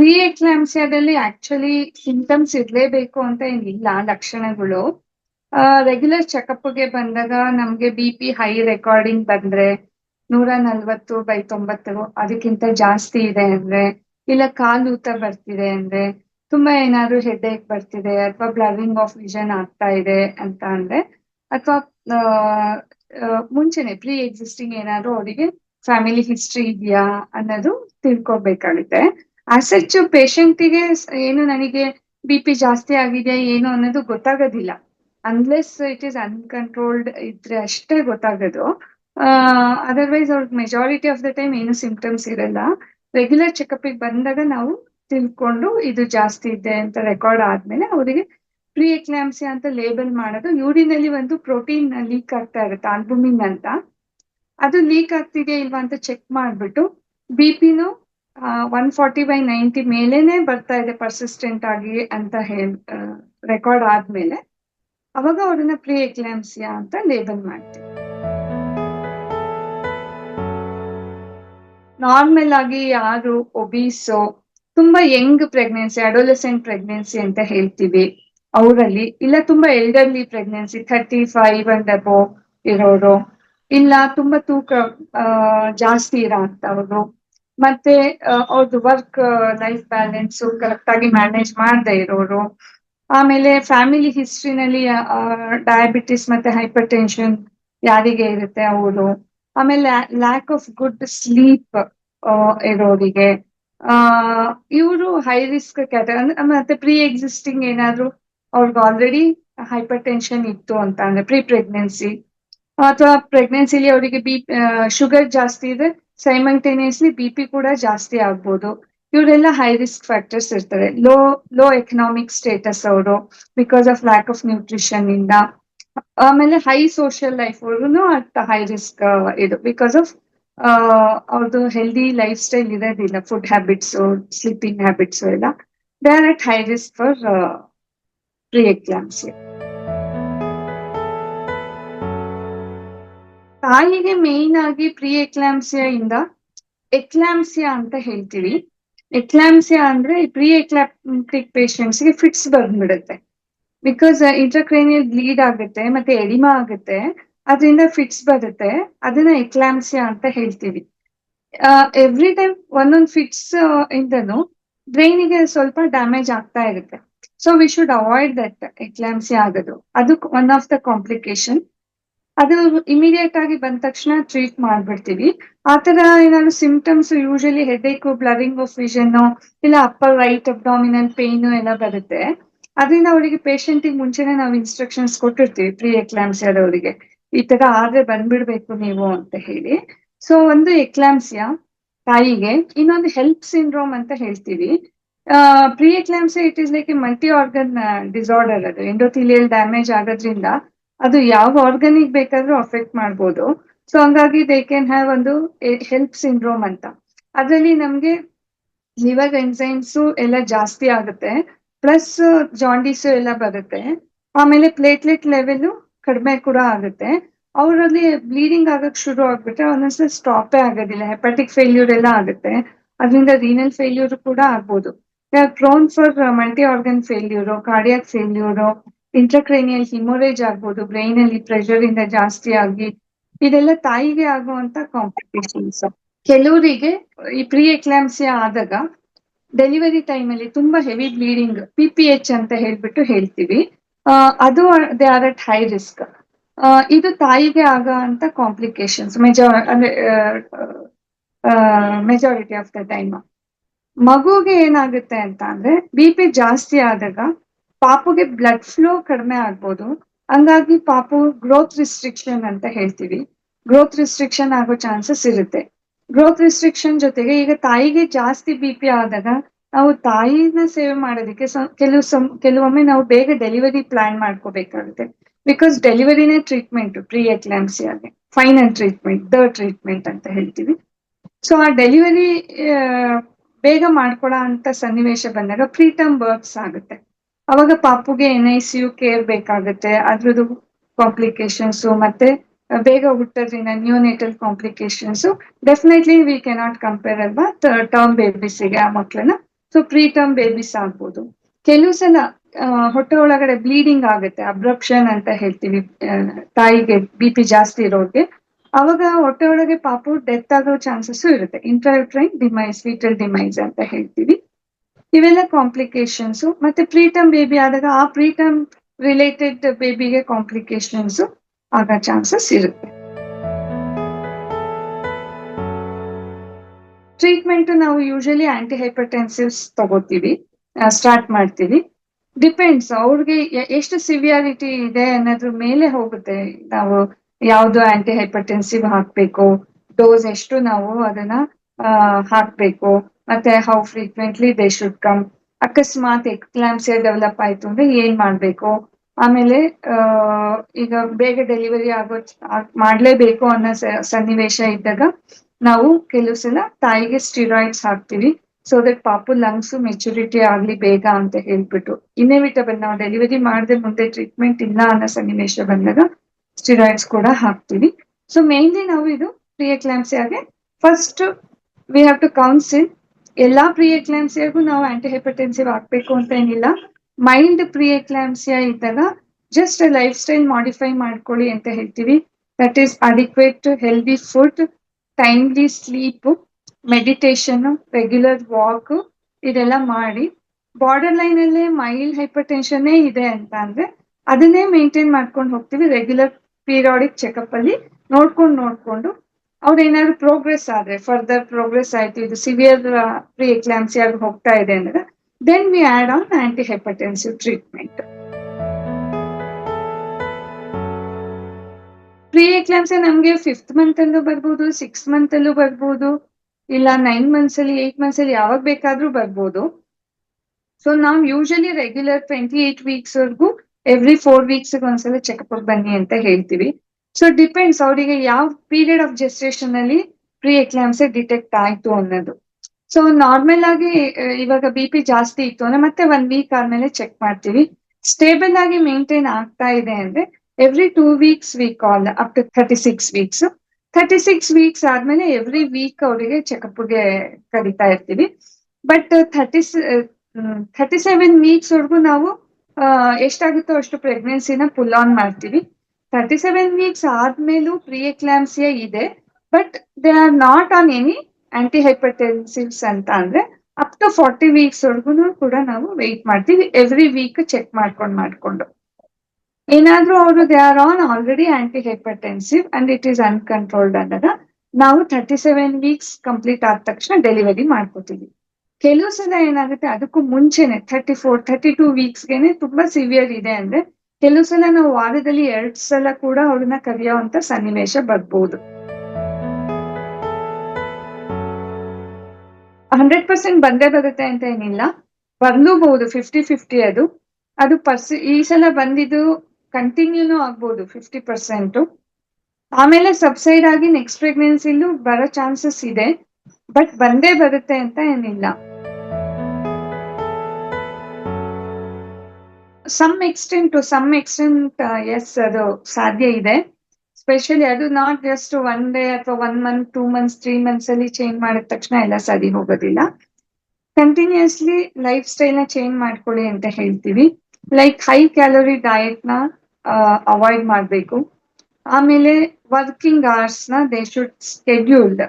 Pre ಎಕ್ಲಾಮ್ಸಿಯಾದಲ್ಲಿ actually symptoms ಇರ್ಲೇಬೇಕು ಅಂತ ಏನಿಲ್ಲ ಲಕ್ಷಣಗಳು. ರೆಗ್ಯುಲರ್ ಚೆಕಪ್ಗೆ ಬಂದಾಗ ನಮ್ಗೆ ಬಿ ಪಿ ಹೈ ರೆಕಾರ್ಡಿಂಗ್ ಬಂದ್ರೆ ನೂರ ನಲ್ವತ್ತು ಬೈ ತೊಂಬತ್ತು ಅದಕ್ಕಿಂತ ಜಾಸ್ತಿ ಇದೆ ಅಂದ್ರೆ, ಇಲ್ಲ ಕಾಲು ಊತ ಬರ್ತಿದೆ ಅಂದ್ರೆ, ತುಂಬಾ ಏನಾದ್ರು ಹೆಡ್ಏಕ್ ಬರ್ತಿದೆ ಅಥವಾ ಬ್ಲರಿಂಗ್ ಆಫ್ ವಿಷನ್ ಆಗ್ತಾ ಇದೆ ಅಂತ ಅಂದ್ರೆ, ಅಥವಾ ಮುಂಚೆನೆ ಪ್ರೀ ಎಕ್ಸಿಸ್ಟಿಂಗ್ ಏನಾದ್ರು ಅವರಿಗೆ ಫ್ಯಾಮಿಲಿ ಹಿಸ್ಟ್ರಿ ಇದೆಯಾ ಅನ್ನೋದು ತಿಳ್ಕೊಬೇಕಾಗುತ್ತೆ. ಆಸೆಚ್ ಪೇಷಂಟಿಗೆ ಏನು ನನಗೆ ಬಿ ಪಿ ಜಾಸ್ತಿ ಆಗಿದೆ, ಏನು ಅನ್ನೋದು ಗೊತ್ತಾಗೋದಿಲ್ಲ. ಅನ್ಲೆಸ್ ಇಟ್ ಈಸ್ ಅನ್ಕಂಟ್ರೋಲ್ಡ್ ಇದ್ರೆ ಅಷ್ಟೇ ಗೊತ್ತಾಗೋದು. ಅದರ್ವೈಸ್ ಅವ್ರಿಗೆ ಮೆಜಾರಿಟಿ ಆಫ್ ದ ಟೈಮ್ ಏನು ಸಿಂಪ್ಟಮ್ಸ್ ಇರಲ್ಲ. ರೆಗ್ಯುಲರ್ ಚೆಕಪ್ಗೆ ಬಂದಾಗ ನಾವು ತಿಳ್ಕೊಂಡು ಇದು ಜಾಸ್ತಿ ಇದೆ ಅಂತ ರೆಕಾರ್ಡ್ ಆದ್ಮೇಲೆ ಅವರಿಗೆ ಪ್ರೀ ಎಕ್ಲಾಮ್ಸಿ ಅಂತ ಲೇಬಲ್ ಮಾಡೋದು. ಯೂರಿನಲ್ಲಿ ಒಂದು ಪ್ರೋಟೀನ್ ಲೀಕ್ ಆಗ್ತಾ ಇರುತ್ತೆ ಆಲ್ಬುಮಿನ್ ಅಂತ. ಅದು ಲೀಕ್ ಆಗ್ತಿದೆಯಾ ಇಲ್ವಾ ಅಂತ ಚೆಕ್ ಮಾಡ್ಬಿಟ್ಟು ಬಿ ಪಿನು ಒನ್ ಫಾರ್ಟಿ ಬೈ ನೈಂಟಿ ಮೇಲೇನೆ ಬರ್ತಾ ಇದೆ ಪರ್ಸಿಸ್ಟೆಂಟ್ ಆಗಿ ಅಂತ ಹೇಳಿ ರೆಕಾರ್ಡ್ ಆದ್ಮೇಲೆ, ಅವಾಗ ಅವ್ರನ್ನ ಪ್ರೀ ಎಕ್ಲಾಮ್ಸಿಯಾ ಅಂತ ಲೇಬಲ್ ಮಾಡ್ತೀವಿ. ನಾರ್ಮಲ್ ಆಗಿ ಯಾರು ಒಬೀಸೋ ತುಂಬಾ ಯಂಗ್ ಪ್ರೆಗ್ನೆನ್ಸಿ ಅಡೋಲೆಸೆಂಟ್ ಪ್ರೆಗ್ನೆನ್ಸಿ ಅಂತ ಹೇಳ್ತೀವಿ ಅವರಲ್ಲಿ, ಇಲ್ಲ ತುಂಬಾ elderly pregnancy thirty five and above ಇರೋರು, ಇಲ್ಲ ತುಂಬಾ ತೂಕ ಜಾಸ್ತಿ ಇರೋ ಅಂತವ್ರು ಮತ್ತೆ ಅವ್ರದ್ದು ವರ್ಕ್ ಲೈಫ್ ಬ್ಯಾಲೆನ್ಸ್ ಕರೆಕ್ಟ್ ಆಗಿ ಮ್ಯಾನೇಜ್ ಮಾಡದೆ ಇರೋರು. ಆಮೇಲೆ ಫ್ಯಾಮಿಲಿ ಹಿಸ್ಟ್ರಿನಲ್ಲಿ ಡಯಾಬಿಟಿಸ್ ಮತ್ತೆ ಹೈಪರ್ ಟೆನ್ಷನ್ ಯಾರಿಗೆ ಇರುತ್ತೆ ಅವರು? ಆಮೇಲೆ ಲ್ಯಾಕ್ ಆಫ್ ಗುಡ್ ಸ್ಲೀಪ್ ಇರೋರಿಗೆ. ಇವರು ಹೈ ರಿಸ್ಕ್ ಕ್ಯಾಟಗರಿ ಮತ್ತೆ ಪ್ರೀ ಎಕ್ಸಿಸ್ಟಿಂಗ್ ಏನಾದ್ರು ಅವ್ರಿಗೆ ಆಲ್ರೆಡಿ ಹೈಪರ್ ಟೆನ್ಷನ್ ಇತ್ತು ಅಂತ, ಅಂದ್ರೆ ಪ್ರೀ ಪ್ರೆಗ್ನೆನ್ಸಿ ಅಥವಾ ಪ್ರೆಗ್ನೆನ್ಸಿಲಿ ಅವರಿಗೆ ಬಿ ಶುಗರ್ ಜಾಸ್ತಿ ಇದೆ ಸೈಮಲ್ಟೇನಿಯಸ್ಲಿ ಬಿ ಪಿ ಕೂಡ ಜಾಸ್ತಿ ಆಗ್ಬೋದು. ಇವರೆಲ್ಲ ಹೈ ರಿಸ್ಕ್ ಫ್ಯಾಕ್ಟರ್ಸ್ ಇರ್ತಾರೆ. ಲೋ ಲೋ ಎಕನಾಮಿಕ್ ಸ್ಟೇಟಸ್ ಅವರು because of lack of nutrition ಇಂದ. ಆಮೇಲೆ ಹೈ ಸೋಷಿಯಲ್ ಲೈಫ್ ಅವ್ರು ಅಟ್ ಹೈ ರಿಸ್ಕ್ ಇದು. ಬಿಕಾಸ್ ಆಫ್ ಅವ್ರದ್ದು ಹೆಲ್ದಿ ಲೈಫ್ ಸ್ಟೈಲ್ ಇರೋದಿಲ್ಲ. ಫುಡ್ ಹ್ಯಾಬಿಟ್ಸ್ ಸ್ಲೀಪಿಂಗ್ ಹ್ಯಾಬಿಟ್ಸ್ ಎಲ್ಲ. They are at high risk for pre ತಾಯಿಗೆ main ಆಗಿ ಪ್ರೀ ಎಕ್ಲಾಂಸಿಯಾ ಇಂದ ಎಕ್ಲಾಮ್ಸಿಯಾ ಅಂತ ಹೇಳ್ತೀವಿ. ಎಕ್ಲಾಮ್ಸಿಯಾ ಅಂದ್ರೆ ಪ್ರೀ ಎಕ್ಲಾಪ್ಟಿಕ್ ಪೇಷಂಟ್ಸ್ಗೆ ಫಿಟ್ಸ್ ಬಂದ್ಬಿಡುತ್ತೆ. ಬಿಕಾಸ್ ಇಂಟ್ರಕ್ರೇನಿಯಲ್ ಬ್ಲೀಡ್ ಆಗುತ್ತೆ ಮತ್ತೆ ಎಡಿಮಾ ಆಗುತ್ತೆ, ಅದರಿಂದ ಫಿಟ್ಸ್ ಬರುತ್ತೆ. ಅದನ್ನ ಎಕ್ಲಾಮ್ಸಿಯಾ ಅಂತ ಹೇಳ್ತೀವಿ. ಎವ್ರಿ ಟೈಮ್ ಒಂದೊಂದ್ ಫಿಟ್ಸ್ ಇಂದನು ಬ್ರೈನಿಗೆ ಸ್ವಲ್ಪ ಡ್ಯಾಮೇಜ್ ಆಗ್ತಾ ಇರುತ್ತೆ. So we should avoid that eclampsia ಆಗೋದು. ಅದು ಒನ್ ಆಫ್ ದ ಕಾಂಪ್ಲಿಕೇಶನ್ ಅದು ಇಮಿಡಿಯೇಟ್ ಆಗಿ ಬಂದ ತಕ್ಷಣ ಟ್ರೀಟ್ ಮಾಡ್ಬಿಡ್ತೀವಿ. ಆತರ ಏನಾದ್ರು symptoms usually headache blurring of vision ಇಲ್ಲ ಅಪ್ಪರ್ ರೈಟ್ ಅಬ್ಡಾಮಿನಲ್ ಪೇನ್ ಎಲ್ಲ ಬರುತ್ತೆ. ಅದರಿಂದ ಅವರಿಗೆ ಪೇಷಂಟ್ ಮುಂಚೆನೆ ನಾವು ಇನ್ಸ್ಟ್ರಕ್ಷನ್ಸ್ ಕೊಟ್ಟಿರ್ತೀವಿ ಪ್ರೀ ಎಕ್ಲಾಮ್ಸಿಯಾದವರಿಗೆ ಈ ತರ ಆದ್ರೆ ಬಂದ್ಬಿಡ್ಬೇಕು ನೀವು ಅಂತ ಹೇಳಿ. ಸೊ ಒಂದು ಎಕ್ಲಾಮ್ಸಿಯಾ ತಾಯಿಗೆ. ಇನ್ನೊಂದು ಹೆಲ್ಪ್ ಸಿಂಡ್ರೋಮ್ ಅಂತ ಹೇಳ್ತೀವಿ. Pre eclampsia it is like a multi organ disorder ಅದು. ಎಂಡೋಥಿಲಿಯಲ್ ಡ್ಯಾಮೇಜ್ ಆಗೋದ್ರಿಂದ ಅದು ಯಾವ ಆರ್ಗನಿಗೆ ಬೇಕಾದ್ರೂ ಅಫೆಕ್ಟ್ ಮಾಡ್ಬೋದು. ಸೊ ಹಂಗಾಗಿ ದೇ ಕ್ಯಾನ್ ಹ್ಯಾವ್ ಒಂದು ಹೆಲ್ಪ್ ಸಿಂಡ್ರೋಮ್ ಅಂತ. ಅದರಲ್ಲಿ ನಮ್ಗೆ ಲಿವರ್ ಎನ್ಸೈಮ್ಸ್ ಎಲ್ಲ ಜಾಸ್ತಿ ಆಗುತ್ತೆ. ಪ್ಲಸ್ ಜಾಂಡೀಸ್ ಎಲ್ಲ ಬರುತ್ತೆ. ಆಮೇಲೆ ಪ್ಲೇಟ್ಲೆಟ್ ಲೆವೆಲ್ ಕಡಿಮೆ ಕೂಡ ಆಗುತ್ತೆ. ಅವರಲ್ಲಿ ಬ್ಲೀಡಿಂಗ್ ಆಗಕ್ ಶುರು ಆಗ್ಬಿಟ್ರೆ ಒಂದೊಂದ್ಸಲ ಸ್ಟಾಪೇ ಆಗೋದಿಲ್ಲ. ಹೆಪಾಟಿಕ್ ಫೇಲ್ಯೂರ್ ಎಲ್ಲ ಆಗುತ್ತೆ. ಅದರಿಂದ ರೀನಲ್ ಫೇಲ್ಯೂರ್ ಕೂಡ ಆಗ್ಬೋದು. Prone for multi organ failure cardiac failure intracranial haemorrhage ಆಗ್ಬೋದು ಬ್ರೈನ್ ಅಲ್ಲಿ ಪ್ರೆಷರ್ ಇಂದ ಜಾಸ್ತಿ ಆಗಿ, ಇದೆಲ್ಲ ತಾಯಿಗೆ ಆಗುವಂತ ಕಾಂಪ್ಲಿಕೇಶನ್ಸ್ ಕೆಲವರಿಗೆ ಈ ಪ್ರೀ ಎಕ್ಲಾಮ್ಸಿಯಾ ಆದಾಗ ಡೆಲಿವರಿ ಟೈಮ್ ಅಲ್ಲಿ ತುಂಬಾ heavy bleeding P P H ಅಂತ ಹೇಳ್ಬಿಟ್ಟು ಹೇಳ್ತೀವಿ. ಅದು they are at high risk ಇದು ತಾಯಿಗೆ ಆಗೋ ಅಂತ ಕಾಂಪ್ಲಿಕೇಶನ್ಸ್ ಮೆಜಾ ಅಂದ್ರೆ ಮೆಜಾರಿಟಿ ಆಫ್ ದ ಟೈಮ್ ಮಗುಗೆ ಏನಾಗುತ್ತೆ ಅಂತ ಅಂದ್ರೆ ಬಿ ಪಿ ಜಾಸ್ತಿ ಆದಾಗ ಪಾಪುಗೆ ಬ್ಲಡ್ ಫ್ಲೋ ಕಡಿಮೆ ಆಗ್ಬೋದು. ಹಂಗಾಗಿ ಪಾಪು ಗ್ರೋತ್ ರಿಸ್ಟ್ರಿಕ್ಷನ್ ಅಂತ ಹೇಳ್ತೀವಿ. ಗ್ರೋತ್ ರಿಸ್ಟ್ರಿಕ್ಷನ್ ಆಗೋ ಚಾನ್ಸಸ್ ಇರುತ್ತೆ. ಗ್ರೋತ್ ರಿಸ್ಟ್ರಿಕ್ಷನ್ ಜೊತೆಗೆ ಈಗ ತಾಯಿಗೆ ಜಾಸ್ತಿ ಬಿ ಪಿ ಆದಾಗ ನಾವು ತಾಯಿನ ಸೇವೆ ಮಾಡೋದಕ್ಕೆ ಕೆಲವು ಸಮ್ ಕೆಲವೊಮ್ಮೆ ನಾವು ಬೇಗ ಡೆಲಿವರಿ ಪ್ಲಾನ್ ಮಾಡ್ಕೋಬೇಕಾಗುತ್ತೆ. ಬಿಕಾಸ್ ಡೆಲಿವರಿನೇ ಟ್ರೀಟ್ಮೆಂಟ್ ಪ್ರೀ ಎಕ್ಲಾಮ್ಸಿಯಾಗೆ ಫೈನಲ್ ಟ್ರೀಟ್ಮೆಂಟ್ ದ ಟ್ರೀಟ್ಮೆಂಟ್ ಅಂತ ಹೇಳ್ತೀವಿ. ಸೊ ಆ ಡೆಲಿವರಿ ಬೇಗ ಮಾಡ್ಕೊಳ್ಳೋ ಅಂತ ಸನ್ನಿವೇಶ ಬಂದಾಗ ಪ್ರೀಟಮ್ ಬರ್ಕ್ಸ್ ಆಗುತ್ತೆ. ಅವಾಗ ಪಾಪುಗೆ N I C U care ಬೇಕಾಗುತ್ತೆ, ಅದ್ರದ್ದು ಕಾಂಪ್ಲಿಕೇಶನ್ಸ್ ಮತ್ತೆ ಬೇಗ ಹುಟ್ಟೋದ್ರಿಂದ neonatal complications definitely we cannot compare ಅಲ್ವಾ ಟರ್ಮ್ ಬೇಬೀಸಿಗೆ ಆ ಮಕ್ಕಳನ್ನ ಸೊ ಪ್ರೀ ಟರ್ಮ್ ಬೇಬೀಸ್ ಆಗ್ಬೋದು. ಕೆಲವು ಸಲ ಹೊಟ್ಟೆ ಒಳಗಡೆ ಬ್ಲೀಡಿಂಗ್ ಆಗುತ್ತೆ ಅಬ್ರಪ್ಷನ್ ಅಂತ ಹೇಳ್ತೀವಿ ತಾಯಿಗೆ ಬಿ ಪಿ ಜಾಸ್ತಿ ಇರೋರಿಗೆ. ಅವಾಗ ಹೊಟ್ಟೆ ಒಳಗೆ ಪಾಪು ಡೆತ್ ಆಗೋ ಚಾನ್ಸಸ್ ಇರುತ್ತೆ. ಇಂಟ್ರೈನ್ ಡಿಮೈಸ್ ಲಿಟಲ್ ಡಿಮೈಸ್ ಅಂತ ಹೇಳ್ತೀವಿ. ಇವೆಲ್ಲ ಕಾಂಪ್ಲಿಕೇಶನ್ಸ್ ಮತ್ತೆ ಪ್ರೀಟರ್ಮ್ ಬೇಬಿ ಆದಾಗ ಆ ಪ್ರೀಟರ್ಮ್ ರಿಲೇಟೆಡ್ ಬೇಬಿಗೆ ಕಾಂಪ್ಲಿಕೇಶನ್ಸ್ ಆಗೋ ಚಾನ್ಸಸ್ ಇರುತ್ತೆ. ಟ್ರೀಟ್ಮೆಂಟ್ ನಾವು ಯೂಶಲಿ ಆಂಟಿ ಹೈಪರ್ಟೆನ್ಸಿವ್ಸ್ ತಗೋತೀವಿ ಸ್ಟಾರ್ಟ್ ಮಾಡ್ತೀವಿ. ಡಿಪೆಂಡ್ಸ್ ಅವ್ರಿಗೆ ಎಷ್ಟು ಸಿವಿಯಾರಿಟಿ ಇದೆ ಅನ್ನೋದ್ರ ಮೇಲೆ ಹೋಗುತ್ತೆ. ನಾವು ಯಾವ್ದು ಆಂಟಿ ಹೈಪರ್ಟೆನ್ಸಿವ್ ಹಾಕ್ಬೇಕು ಡೋಸ್ ಎಷ್ಟು ನಾವು ಅದನ್ನ ಹಾಕ್ಬೇಕು. ಮತ್ತೆ how frequently they should come ಅಕಸ್ಮಾತ್ ಎಕ್ಲಾಮ್ಸಿಯಾ ಡೆವಲಪ್ ಆಯ್ತು ಅಂದ್ರೆ ಏನ್ ಮಾಡ್ಬೇಕು? ಆಮೇಲೆ ಈಗ ಬೇಗ ಡೆಲಿವರಿ ಆಗೋ ಮಾಡ್ಲೇಬೇಕು ಅನ್ನೋ ಸನ್ನಿವೇಶ ಇದ್ದಾಗ ನಾವು ಕೆಲವು ಸಲ ತಾಯಿಗೆ ಸ್ಟಿರಾಯ್ಡ್ಸ್ ಹಾಕ್ತೀವಿ. ಸೊ ದಟ್ ಪಾಪು ಲಂಗ್ಸ್ ಮೆಚುರಿಟಿ ಆಗ್ಲಿ ಬೇಗ ಅಂತ ಹೇಳ್ಬಿಟ್ಟು. ಇನ್ಎವಿಟಬಲ್ ನಾವು ಡೆಲಿವರಿ ಮಾಡದೆ ಮುಂದೆ ಟ್ರೀಟ್ಮೆಂಟ್ ಇಲ್ಲ ಅನ್ನೋ ಸನ್ನಿವೇಶ ಬಂದಾಗ ಸ್ಟಿರಾಯ್ಡ್ಸ್ ಕೂಡ ಹಾಕ್ತೀವಿ. ಸೊ ಮೇನ್ಲಿ ನಾವು ಇದು ಆಗಿ first we have to counsel ಎಲ್ಲಾ ಪ್ರೀ ಎಕ್ಲಾಮ್ಸಿಯಾಗೂ ನಾವು ಆಂಟಿ ಹೈಪರ್ಟೆನ್ಸಿವ್ ಆಗ್ಬೇಕು ಅಂತ ಏನಿಲ್ಲ. ಮೈಲ್ಡ್ ಪ್ರೀ ಇದ್ದಾಗ ಜಸ್ಟ್ ಲೈಫ್ ಸ್ಟೈಲ್ ಮಾಡಿಫೈ ಮಾಡ್ಕೊಳ್ಳಿ ಅಂತ ಹೇಳ್ತೀವಿ. That is adequate healthy food timely sleep meditation regular walk ಇದೆಲ್ಲ ಮಾಡಿ. ಬಾರ್ಡರ್ ಲೈನ್ ಅಲ್ಲೇ ಮೈಲ್ಡ್ ಹೈಪರ್ ಟೆನ್ಷನ್ನೇ ಇದೆ ಅಂತ ಅಂದ್ರೆ ಅದನ್ನೇ ಮೇಂಟೈನ್ ಮಾಡ್ಕೊಂಡು ಹೋಗ್ತೀವಿ. ರೆಗ್ಯುಲರ್ ಪೀರಿಯಾಡಿಕ್ ಚೆಕಪ್ ಅಲ್ಲಿ ನೋಡ್ಕೊಂಡು ನೋಡ್ಕೊಂಡು ಅವ್ರು ಏನಾದ್ರು ಪ್ರೋಗ್ರೆಸ್ ಆದ್ರೆ ಫರ್ದರ್ ಪ್ರೋಗ್ರೆಸ್ ಆಯ್ತು, ಇದು ಸಿವಿಯರ್ ಪ್ರೀ ಎಕ್ಲಾನ್ಸಿ ಆಗಿ ಹೋಗ್ತಾ ಇದೆ ಅಂದ್ರೆ then we add on anti hypertensive treatment pre eclampsia ನಮ್ಗೆ ಫಿಫ್ತ್ ಮಂತ್ ಅಲ್ಲೂ ಬರ್ಬೋದು ಸಿಕ್ಸ್ ಮಂತ್ ಅಲ್ಲೂ ಬರ್ಬೋದು, ಇಲ್ಲ ನೈನ್ ಮಂತ್ಸ್ ಅಲ್ಲಿ ಏಟ್ ಮಂತ್ಸ್ ಅಲ್ಲಿ ಯಾವಾಗ ಬೇಕಾದ್ರೂ ಬರ್ಬೋದು. ಸೊ ನಾವು usually regular twenty eight weeks ವರ್ಗೂ every four weeks ಒಂದ್ಸಲ ಚೆಕಪ್ ಬನ್ನಿ ಅಂತ ಹೇಳ್ತೀವಿ. ಸೊ ಡಿಪೆಂಡ್ಸ್ ಅವರಿಗೆ ಯಾವ ಪೀರಿಯಡ್ ಆಫ್ ಜೆಸ್ಟೇಷನ್ ಅಲ್ಲಿ ಪ್ರೀ ಎಕ್ಲಾಮ್ಸೆ ಡಿಟೆಕ್ಟ್ ಆಯ್ತು ಅನ್ನೋದು. ಸೊ ನಾರ್ಮಲ್ ಆಗಿ ಇವಾಗ ಬಿ ಪಿ ಜಾಸ್ತಿ ಇತ್ತು ಅಂದ್ರೆ ಮತ್ತೆ ಒನ್ ವೀಕ್ ಆದ್ಮೇಲೆ ಚೆಕ್ ಮಾಡ್ತೀವಿ. ಸ್ಟೇಬಲ್ ಆಗಿ ಮೇಂಟೈನ್ ಆಗ್ತಾ ಇದೆ ಅಂದ್ರೆ every two weeks week call up to thirty six weeks thirty six weeks ಆದ್ಮೇಲೆ ಎವ್ರಿ ವೀಕ್ ಅವರಿಗೆ ಚೆಕಪ್ಗೆ ಕರಿತಾ ಇರ್ತೀವಿ. But thirty thirty seven weeks ವರ್ಗು ನಾವು ಎಷ್ಟಾಗುತ್ತೋ ಅಷ್ಟು ಪ್ರೆಗ್ನೆನ್ಸಿನ ಪುಲ್ ಆನ್ ಮಾಡ್ತೀವಿ. ಥರ್ಟಿ ಸೆವೆನ್ ವೀಕ್ಸ್ ಆದ್ಮೇಲೂ ಪ್ರೀ ಎಕ್ಲಾಮ್ಸಿಯಾ ಇದೆ but they are not on any anti hypertensives ಅಂತ ಅಂದ್ರೆ ಅಪ್ ಟು ಫಾರ್ಟಿ ವೀಕ್ಸ್ ವರ್ಗು ಕೂಡ ನಾವು ವೆಯ್ಟ್ ಮಾಡ್ತೀವಿ ಎವ್ರಿ ವೀಕ್ ಚೆಕ್ ಮಾಡ್ಕೊಂಡು ಮಾಡ್ಕೊಂಡು. ಏನಾದ್ರೂ ಅವರು they are on already anti hypertensive and it is uncontrolled ಅಂದಾಗ ನಾವು ಥರ್ಟಿ ಸೆವೆನ್ ವೀಕ್ಸ್ ಕಂಪ್ಲೀಟ್ ಆದ ತಕ್ಷಣ ಡೆಲಿವರಿ ಮಾಡ್ಕೋತೀವಿ. ಕೆಲವು ಸಲ ಏನಾಗುತ್ತೆ, ಅದಕ್ಕೂ ಮುಂಚೆನೆ ಥರ್ಟಿ ಫೋರ್ ಥರ್ಟಿ ಟೂ ವೀಕ್ಸ್ಗೆನೆ ತುಂಬಾ ಸಿವಿಯರ್ ಇದೆ ಅಂದ್ರೆ ಕೆಲವು ಸಲ ನಾವು ವಾರದಲ್ಲಿ ಎರಡ್ ಸಲ ಕೂಡ ಅವ್ರನ್ನ ಕರೆಯುವಂತ ಸನ್ನಿವೇಶ ಬರ್ಬೋದು. ಹಂಡ್ರೆಡ್ ಪರ್ಸೆಂಟ್ ಬಂದೇ ಬರುತ್ತೆ ಅಂತ ಏನಿಲ್ಲ. ಬರ್ಲೂಬಹುದು ಫಿಫ್ಟಿ ಫಿಫ್ಟಿ ಅದು. ಅದು ಪರ್ಸ್, ಈ ಸಲ ಬಂದಿದ್ದು ಕಂಟಿನ್ಯೂನು ಆಗ್ಬೋದು ಫಿಫ್ಟಿ ಪರ್ಸೆಂಟ್ ಆಮೇಲೆ ಸಬ್ಸೈಡ್ ಆಗಿ ನೆಕ್ಸ್ಟ್ ಪ್ರೆಗ್ನೆನ್ಸಿಲೂ ಬರೋ ಚಾನ್ಸಸ್ ಇದೆ. ಬಟ್ ಬಂದೇ ಬರುತ್ತೆ ಅಂತ ಏನಿಲ್ಲ. Some extent to some extent yes ಅದು ಸಾಧ್ಯ ಇದೆ. ಸ್ಪೆಷಲಿ ಅದು ನಾಟ್ ಜಸ್ಟ್ ಒನ್ ಡೇ ಅಥವಾ one month two months three months ಅಲ್ಲಿ ಚೇಂಜ್ ಮಾಡಿದ ತಕ್ಷಣ ಎಲ್ಲ ಸರಿ ಹೋಗೋದಿಲ್ಲ. ಕಂಟಿನ್ಯೂಸ್ಲಿ ಲೈಫ್ ಸ್ಟೈಲ್ನ ಚೇಂಜ್ ಮಾಡ್ಕೊಳ್ಳಿ ಅಂತ ಹೇಳ್ತೀವಿ. ಲೈಕ್ ಹೈ ಕ್ಯಾಲೋರಿ ಡಯಟ್ನ ಅವಾಯ್ಡ್ ಮಾಡಬೇಕು. ಆಮೇಲೆ working ಅವರ್ಸ್ನ they should scheduled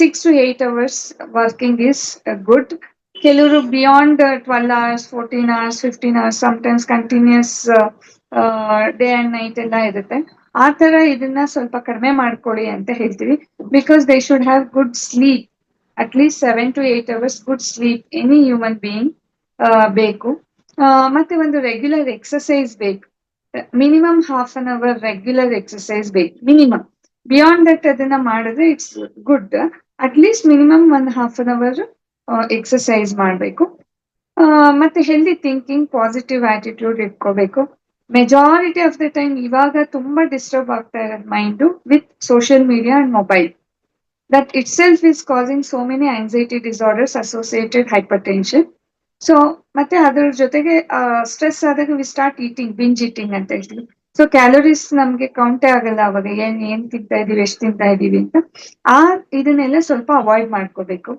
six to eight hours working is good ಕೆಲವರು beyond twelve hours fourteen hours fifteen hours sometimes continues day and night ಎಲ್ಲ ಇರುತ್ತೆ. ಆ ತರ ಇದನ್ನ ಸ್ವಲ್ಪ ಕಡಿಮೆ ಮಾಡ್ಕೊಳ್ಳಿ ಅಂತ ಹೇಳ್ತೀವಿ. Because they should have good sleep at least seven to eight hours good sleep any human being ಬೇಕು. ಮತ್ತೆ ಒಂದು ರೆಗ್ಯುಲರ್ ಎಕ್ಸಸೈಸ್ ಬೇಕು. Minimum half an hour regular exercise ಬೇಕು. ಮಿನಿಮಮ್ ಬಿಯಾಂಡ್ ದಟ್ ಅದನ್ನ ಮಾಡಿದ್ರೆ it's good at least minimum ಒಂದು half an hour exercise ಮಾಡಬೇಕು. ಮತ್ತೆ ಹೆಲ್ದಿ ಥಿಂಕಿಂಗ್ ಪಾಸಿಟಿವ್ ಆಟಿಟ್ಯೂಡ್ ಇಟ್ಕೋಬೇಕು. ಮೆಜಾರಿಟಿ ಆಫ್ ದ ಟೈಮ್ ಇವಾಗ ತುಂಬಾ ಡಿಸ್ಟರ್ಬ್ ಆಗ್ತಾ ಇರೋದು mind with social media and mobile that itself is causing so many anxiety disorders associated hyper tension so ಮತ್ತೆ ಅದ್ರ ಜೊತೆಗೆ ಸ್ಟ್ರೆಸ್ ಆದಾಗ we start eating binge eating ಅಂತ ಹೇಳ್ತೀವಿ. ಸೊ ಕ್ಯಾಲೋರೀಸ್ ನಮ್ಗೆ ಕೌಂಟೇ ಆಗಲ್ಲ ಅವಾಗ. ಏನ್ ಏನ್ ತಿಂತಾ ಇದೀವಿ, ಎಷ್ಟು ತಿಂತಾ ಇದೀವಿ ಅಂತ. ಆ, ಇದನ್ನೆಲ್ಲ ಸ್ವಲ್ಪ ಅವಾಯ್ಡ್ ಮಾಡ್ಕೋಬೇಕು.